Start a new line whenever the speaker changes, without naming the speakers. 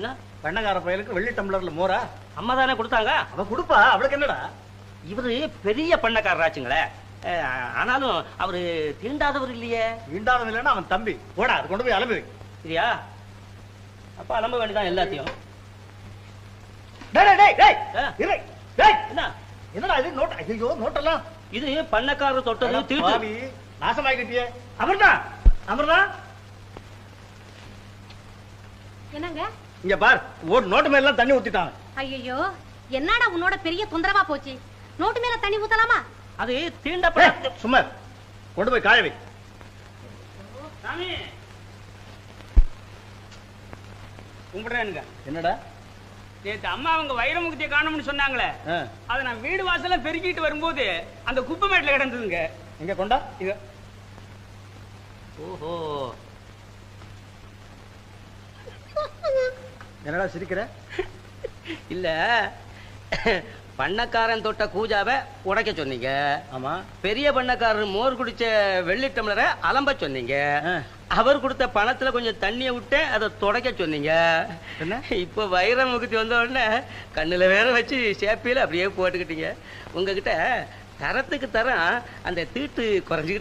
என்ன
பண்ணக்கார பயலுக்கு வெள்ளி டம்ளர்ல மோரா?
அம்மா தானே கொடுத்தாங்க.
அவ கொடுப்பா அவளுக்கு என்னடா?
இவரு பெரிய பண்ணக்காரராச்சுங்களே. ஆனாலும் அவரு தீண்டாதவர் இல்லையே.
ஈண்டாதவன் இல்லைன்னா அவன் தம்பி. போடா அது கொண்டு போய் அலம்பு வை.
சரியா? அப்ப அலம்ப வேண்டியதான் எல்லாத்தையும்.
டேய், டேய், டேய், டேய்,
ஆ.
இரு. டேய்,
என்ன?
என்னடா இது நோட் ஐயோ நோட்டெல்லாம்.
இது பண்ணக்காரர் தொட்டது
பாவி, நாசமாக்கிட்டியே அமர்தா அமர்தா.
என்னங்க?
இங்க பார் ஓட்டு நோட்டு மேல எல்லாம் தண்ணி ஊத்திட்டாங்க
ஐயோ என்னடா உன்னோட பெரிய தொந்தரவா போச்சு? நோட்டு மேல தண்ணி ஊத்தலாமா?
அது
ஏய்,
தீண்டப்பட
சும்மா. கொண்டு போய் காய வை.
கும்பிடுறேனுங்க.
என்னடா?
நேத்து அம்மா அவங்க வைரமுகத்திய காணோம்னு சொன்னாங்களே. அதை நான் வீடு வாசல்ல பெருக்கிட்டு வரும்போது அந்த குப்பை மேட்ல கிடந்ததுங்க.
இங்க கொண்டா?
இது
ஓஹோ.
என்னடா சிரிக்கிற?
இல்ல பண்ணக்காரன் தொட்ட கூஜாவை உடைக்க சொன்னீங்க.
ஆமா.
பெரிய பண்ணக்காரர் மோர் குடிச்ச வெள்ளி டம்ளரை அலம்ப சொன்னீங்க. அவர் கொடுத்த பணத்துல கொஞ்சம் தண்ணிய விட்டு அதை துடைக்க சொன்னீங்க.
என்ன?
இப்ப வைரம் முகத்தி வந்த உடனே கண்ணுல வேற வச்சு சேப்பியில அப்படியே போட்டுக்கிட்டீங்க. உங்ககிட்ட தரத்துக்கு தரம் அந்த தீட்டு குறைஞ்சுக்கிட்டு